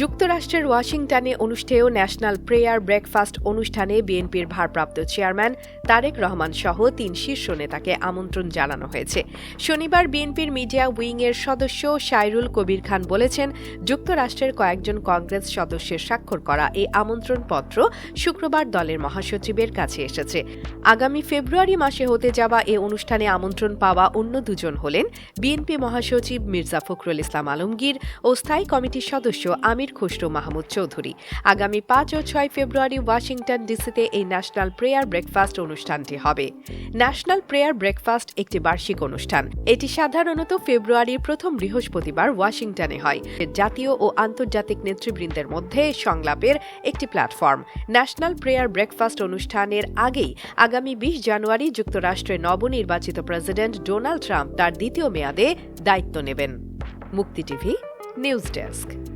যুক্তরাষ্ট্রের ওয়াশিংটনে অনুষ্ঠেয় ন্যাশনাল প্রেয়ার ব্রেকফাস্ট অনুষ্ঠানে বিএনপির ভারপ্রাপ্ত চেয়ারম্যান তারেক রহমান সহ তিন শীর্ষ নেতাকে আমন্ত্রণ জানানো হয়েছে। শনিবার বিএনপির মিডিয়া উইংয়ের সদস্য সাইরুল কবির খান বলেছেন, যুক্তরাষ্ট্রের কয়েকজন কংগ্রেস সদস্যের স্বাক্ষর করা এই আমন্ত্রণপত্র শুক্রবার দলের মহাসচিবের কাছে এসেছে। আগামী ফেব্রুয়ারি মাসে হতে যাওয়া এ অনুষ্ঠানে আমন্ত্রণ পাওয়া অন্য দুজন হলেন বিএনপি মহাসচিব মির্জা ফখরুল ইসলাম আলমগীর ও স্থায়ী কমিটির সদস্য আমির খুসরো মাহমুদ চৌধুরী। আগামী পাঁচ ও ছয় ফেব্রুয়ারি ওয়াশিংটন ডিসিতে এই ন্যাশনাল প্রেয়ার ব্রেকফাস্ট অনুষ্ঠানটি হবে। ন্যাশনাল প্রেয়ার ব্রেকফাস্ট একটি বার্ষিক অনুষ্ঠান। এটি সাধারণত ফেব্রুয়ারির প্রথম বৃহস্পতিবার ওয়াশিংটনে হয়। জাতীয় ও আন্তর্জাতিক নেতৃবৃন্দের মধ্যে সংলাপের একটি প্ল্যাটফর্ম। ন্যাশনাল প্রেয়ার ব্রেকফাস্ট অনুষ্ঠানের আগেই আগামী বিশ জানুয়ারি যুক্তরাষ্ট্রের নবনির্বাচিত প্রেসিডেন্ট ডোনাল্ড ট্রাম্প তার দ্বিতীয় মেয়াদে দায়িত্ব নেবেন। মুক্তি টিভি, নিউজ ডেস্ক।